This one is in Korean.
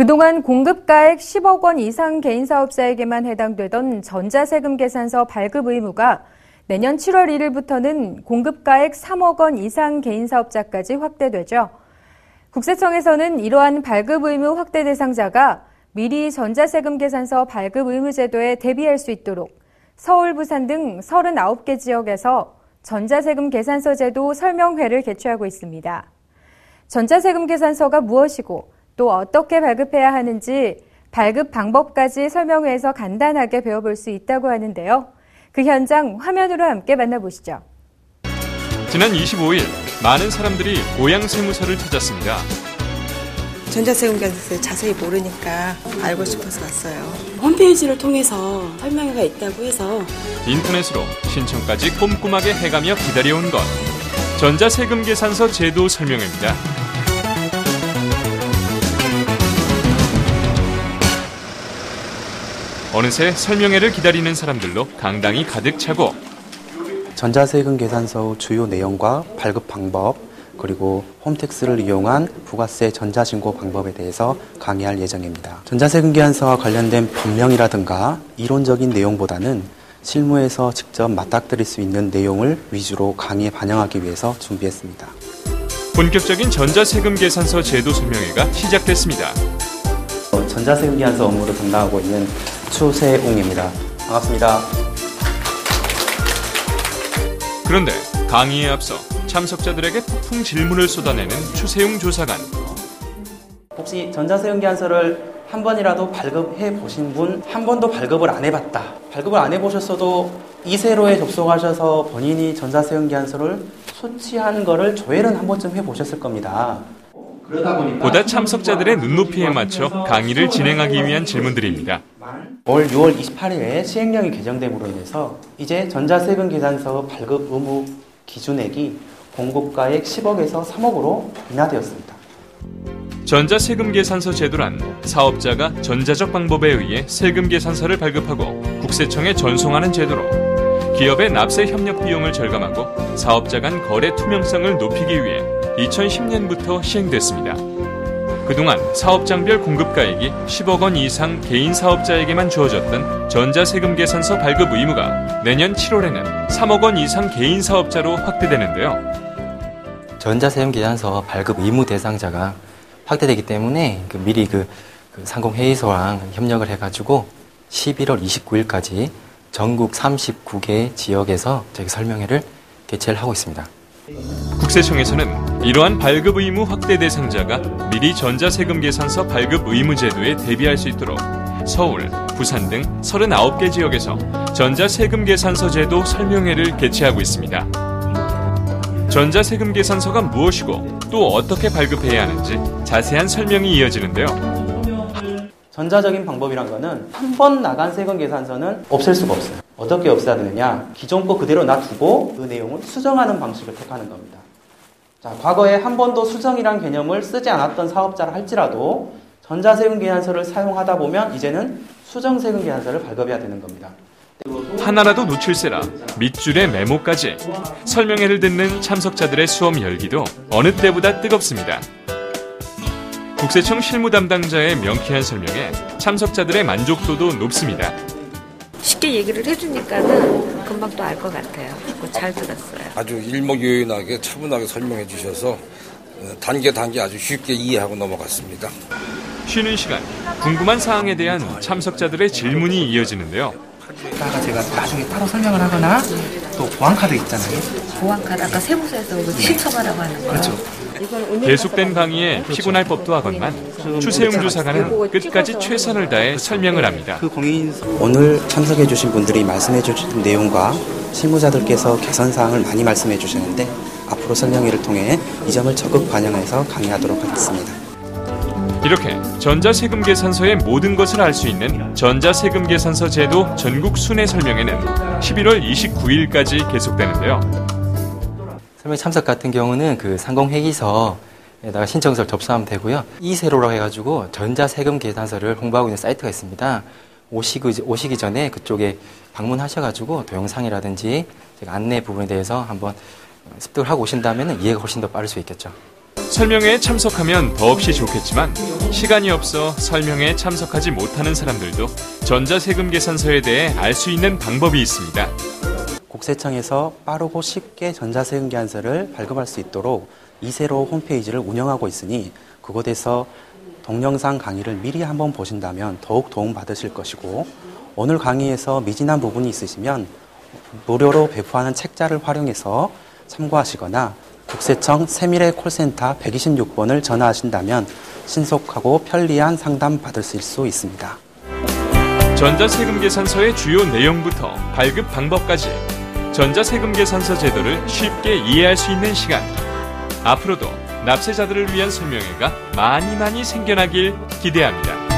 그동안 공급가액 10억 원 이상 개인 사업자에게만 해당되던 전자세금 계산서 발급 의무가 내년 7월 1일부터는 공급가액 3억 원 이상 개인 사업자까지 확대되죠. 국세청에서는 이러한 발급 의무 확대 대상자가 미리 전자세금 계산서 발급 의무 제도에 대비할 수 있도록 서울, 부산 등 39개 지역에서 전자세금 계산서 제도 설명회를 개최하고 있습니다. 전자세금 계산서가 무엇이고 또 어떻게 발급해야 하는지 발급 방법까지 설명회에서 간단하게 배워볼 수 있다고 하는데요. 그 현장 화면으로 함께 만나보시죠. 지난 25일 많은 사람들이 고향 세무서를 찾았습니다. 전자세금 계산서 자세히 모르니까 알고 싶어서 왔어요. 홈페이지를 통해서 설명회가 있다고 해서 인터넷으로 신청까지 꼼꼼하게 해가며 기다려온 것. 전자세금 계산서 제도 설명회입니다. 어느새 설명회를 기다리는 사람들로 강당이 가득 차고 전자세금 계산서 주요 내용과 발급 방법 그리고 홈택스를 이용한 부가세 전자신고 방법에 대해서 강의할 예정입니다. 전자세금 계산서와 관련된 법령이라든가 이론적인 내용보다는 실무에서 직접 맞닥뜨릴 수 있는 내용을 위주로 강의에 반영하기 위해서 준비했습니다. 본격적인 전자세금 계산서 제도 설명회가 시작됐습니다. 전자세금 계산서 업무를 담당하고 있는 추세웅입니다. 반갑습니다. 그런데 강의에 앞서 참석자들에게 폭풍 질문을 쏟아내는 추세웅 조사관. 혹시 전자세금 계산서를 한 번이라도 발급해 보신 분, 한 번도 발급을 안 해봤다. 발급을 안 해보셨어도 이세로에 접속하셔서 본인이 전자세금 계산서를 소치한 거를 조회는 한 번쯤 해보셨을 겁니다. 보다 참석자들의 눈높이에 맞춰 강의를 진행하기 위한 질문들입니다. 올 6월 28일에 시행령이 개정됨으로 인해서 이제 전자세금 계산서 발급 의무 기준액이 공급가액 10억에서 3억으로 인하되었습니다. 전자세금 계산서 제도란 사업자가 전자적 방법에 의해 세금 계산서를 발급하고 국세청에 전송하는 제도로 기업의 납세 협력 비용을 절감하고 사업자 간 거래 투명성을 높이기 위해 2010년부터 시행됐습니다. 그동안 사업장별 공급가액이 10억 원 이상 개인 사업자에게만 주어졌던 전자세금 계산서 발급 의무가 내년 7월에는 3억 원 이상 개인 사업자로 확대되는데요. 전자세금 계산서 발급 의무 대상자가 확대되기 때문에 그 미리 그, 그 상공회의소랑 협력을 해가지고 11월 29일까지 전국 39개 지역에서 저희 설명회를 개최를 하고 있습니다. 국세청에서는 이러한 발급 의무 확대 대상자가 미리 전자세금 계산서 발급 의무 제도에 대비할 수 있도록 서울, 부산 등 39개 지역에서 전자세금 계산서 제도 설명회를 개최하고 있습니다. 전자세금 계산서가 무엇이고 또 어떻게 발급해야 하는지 자세한 설명이 이어지는데요. 전자적인 방법이란 거는 한 번 나간 세금 계산서는 없앨 수가 없어요. 어떻게 없애야 되느냐? 기존 거 그대로 놔두고 그 내용을 수정하는 방식을 택하는 겁니다. 자, 과거에 한 번도 수정이란 개념을 쓰지 않았던 사업자라 할지라도 전자세금 계산서를 사용하다 보면 이제는 수정세금 계산서를 발급해야 되는 겁니다. 하나라도 놓칠세라 밑줄에 메모까지 설명회를 듣는 참석자들의 수업 열기도 어느 때보다 뜨겁습니다. 국세청 실무 담당자의 명쾌한 설명에 참석자들의 만족도도 높습니다. 쉽게 얘기를 해주니까는 금방 또 알 것 같아요. 잘 들었어요. 아주 일목요연하게 차분하게 설명해 주셔서 어, 단계 단계 아주 쉽게 이해하고 넘어갔습니다. 쉬는 시간 궁금한 사항에 대한 참석자들의 질문이 이어지는데요. 이따가 제가 나중에 따로 설명을 하거나 또 보안카드 있잖아요. 보안카드 아까 세무서에서 그 신청하라고 하는 거. 그렇죠. 계속된 강의에 피곤할 법도 하건만 추세용 조사관은 끝까지 최선을 다해 설명을 합니다. 그 오늘 참석해 주신 분들이 말씀해 주신 내용과 실무자들께서 개선 사항을 많이 말씀해 주셨는데 앞으로 설명회를 통해 이 점을 적극 반영해서 강의하도록 하겠습니다. 이렇게 전자세금 계산서의 모든 것을 알 수 있는 전자세금 계산서 제도 전국 순회 설명회는 11월 29일까지 계속되는데요. 설명 참석 같은 경우는 그 상공회의서에다가 신청서를 접수하면 되고요. 이세로라고 해가지고 전자세금 계산서를 홍보하고 있는 사이트가 있습니다. 오시기, 오시기 전에 그쪽에 방문하셔가지고 동영상이라든지 안내 부분에 대해서 한번 습득을 하고 오신다면 이해가 훨씬 더 빠를 수 있겠죠. 설명회에 참석하면 더없이 좋겠지만 시간이 없어 설명회에 참석하지 못하는 사람들도 전자세금 계산서에 대해 알 수 있는 방법이 있습니다. 국세청에서 빠르고 쉽게 전자세금 계산서를 발급할 수 있도록 이세로 홈페이지를 운영하고 있으니 그곳에서 동영상 강의를 미리 한번 보신다면 더욱 도움 받으실 것이고 오늘 강의에서 미진한 부분이 있으시면 무료로 배포하는 책자를 활용해서 참고하시거나 국세청 세밀의 콜센터 126번을 전화하신다면 신속하고 편리한 상담 받으실 수 있습니다. 전자세금 계산서의 주요 내용부터 발급 방법까지 전자세금 계산서 제도를 쉽게 이해할 수 있는 시간. 앞으로도 납세자들을 위한 설명회가 많이 많이 생겨나길 기대합니다.